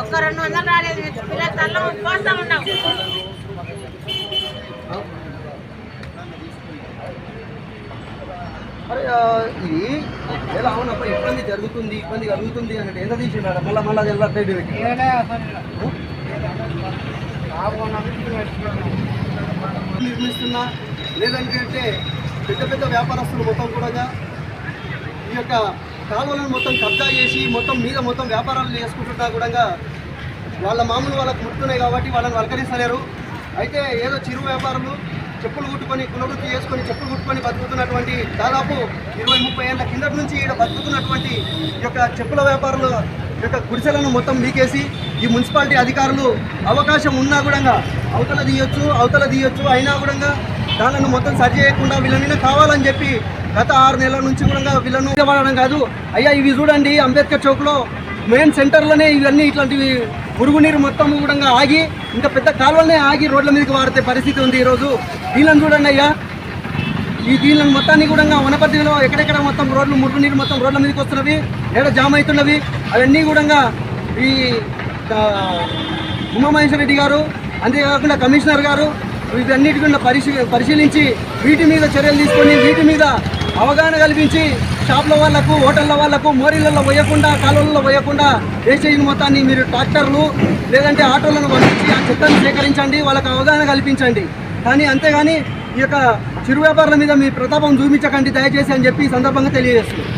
ఒక్క రెండు వందలు రాలేదు. పిల్లలు తల్ల పోస్తా ఉన్నాం. ఇది ఎలా అవునప్ప ఇబ్బంది జరుగుతుంది ఇబ్బంది కలుగుతుంది అన్నట్టు ఎంత తీసి మేడం మళ్ళీ మళ్ళీ ఎలా ట్రేడ్ పెట్టి నిర్మిస్తున్నా లేదంటే పెద్ద పెద్ద వ్యాపారస్తులు మొత్తం కూడా ఈ యొక్క కాలువలను మొత్తం కబ్జా చేసి మొత్తం మీద మొత్తం వ్యాపారాలు చేసుకుంటున్నా కూడా వాళ్ళ మామూలు వాళ్ళకు ముట్టున్నాయి కాబట్టి వాళ్ళని వలకరిస్తలేరు. అయితే ఏదో చిరు వ్యాపారులు చెప్పులు కుట్టుకొని పునరుద్ధి చేసుకొని చెప్పులు కుట్టుకొని బతుకుతున్నటువంటి దాదాపు ఇరవై ముప్పై ఏళ్ళ కిందటి నుంచి ఇక్కడ బతుకుతున్నటువంటి ఈ యొక్క చెప్పుల వ్యాపారుల యొక్క గుడిసెలను మొత్తం మీకేసి ఈ మున్సిపాలిటీ అధికారులు అవకాశం ఉన్నా కూడా అవతల తీయొచ్చు అవతల తీయొచ్చు. అయినా కూడా దానిని మొత్తం సరి చేయకుండా వీళ్ళని కావాలని చెప్పి గత ఆరు నెలల నుంచి కూడా వీళ్ళను వాడడం కాదు. అయ్యా ఇవి చూడండి అంబేద్కర్ చౌక్లో మెయిన్ సెంటర్లోనే ఇవన్నీ ఇట్లాంటివి మురుగునీరు మొత్తం కూడా ఆగి ఇంకా పెద్ద కాలువలనే ఆగి రోడ్ల మీదకి వాడితే పరిస్థితి ఉంది ఈరోజు. వీళ్ళని చూడండి అయ్యా. ఈ దీనిని మొత్తాన్ని కూడా వనపర్తిలో ఎక్కడెక్కడ మొత్తం రోడ్లు మురుగునీరు మొత్తం రోడ్ల మీదకి వస్తున్నవి ఎక్కడ జామ్ అవుతున్నవి అవన్నీ కూడా ఈ ఆ, ఉమామహేశ్వర రెడ్డి గారు అంతేకాకుండా కమిషనర్ గారు వీటన్నిటి కూడా పరిశీ పరిశీలించి వీటి మీద చర్యలు తీసుకొని వీటి మీద అవగాహన కల్పించి షాప్ల వాళ్ళకు హోటళ్ళ వాళ్ళకు మోరీలలో పోయకుండా కాలువలలో పోయకుండా వేసేజ్ మొత్తాన్ని మీరు ట్రాక్టర్లు లేదంటే ఆటోలను పంపించి ఆ చెత్తను సేకరించండి వాళ్ళకు అవగాహన కల్పించండి. కానీ అంతేగాని ఈ యొక్క చిరు వ్యాపారుల మీద మీ ప్రతాపం చూపించకండి దయచేసి అని చెప్పి ఈ సందర్భంగా తెలియజేస్తుంది